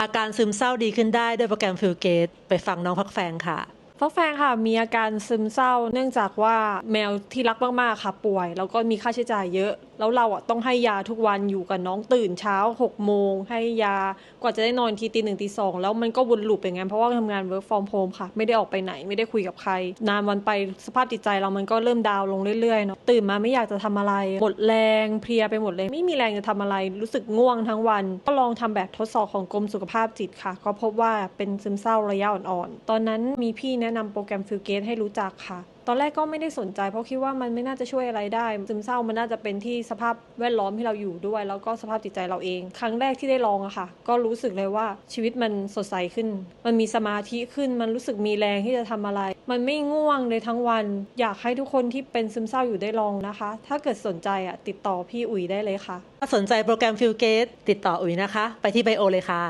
อาการซึมเศร้าดีขึ้นได้ด้วยโปรแกรมฟิลเกตไปฟังน้องพักแฟงค่ะ ฟักแฟงค่ะมีอาการซึมเศร้า เนื่องจากว่าแมวที่รักมากๆค่ะ ป่วย แล้วก็มีค่าใช้จ่ายเยอะ แล้วเราอะต้องให้ยาทุกวันอยู่กับน้องตื่นเช้า6กโมงให้ยากว่าจะได้นอนทีตีหนึ่งตีสองแล้วมันก็วนลูปอย่างงั้นเพราะว่าทำงาน work from home ค่ะ ไม่ได้ออกไปไหนไม่ได้คุยกับใคร นานวันไปสภาพจิตใจเรามันก็เริ่มดาวลงเรื่อยๆเนาะตื่นมาไม่อยากจะทำอะไร หมดแรงเพลียไปหมดเลย ไม่มีแรงจะทำอะไร รู้สึกง่วงทั้งวัน ก็ลองทำแบบทดสอบของกรมสุขภาพจิตค่ะ ก็พบว่าเป็นซึมเศร้าระยะอ่อนๆตอนนั้นมีพี่แนะนำโปรแกรมฟิลเกตให้รู้จักค่ะ ตอนแรกก็ไม่ได้สนใจ เพราะคิดว่ามันไม่น่าจะช่วยอะไรได้ ซึมเศร้ามันน่าจะเป็นที่สภาพแวดล้อมที่เราอยู่ด้วย แล้วก็สภาพจิตใจเราเอง ครั้งแรกที่ได้ลองอะค่ะ ก็รู้สึกเลยว่าชีวิตมันสดใสขึ้น มันมีสมาธิขึ้น มันรู้สึกมีแรงที่จะทำอะไร มันไม่ง่วงเลยทั้งวัน อยากให้ทุกคนที่เป็นซึมเศร้าอยู่ได้ลองนะคะ ถ้าเกิดสนใจอะติดต่อพี่อุ๋ยได้เลยค่ะ ถ้าสนใจโปรแกรมฟิลเกตติดต่ออุ๋ยนะคะ ไปที่ไบโอเลยค่ะ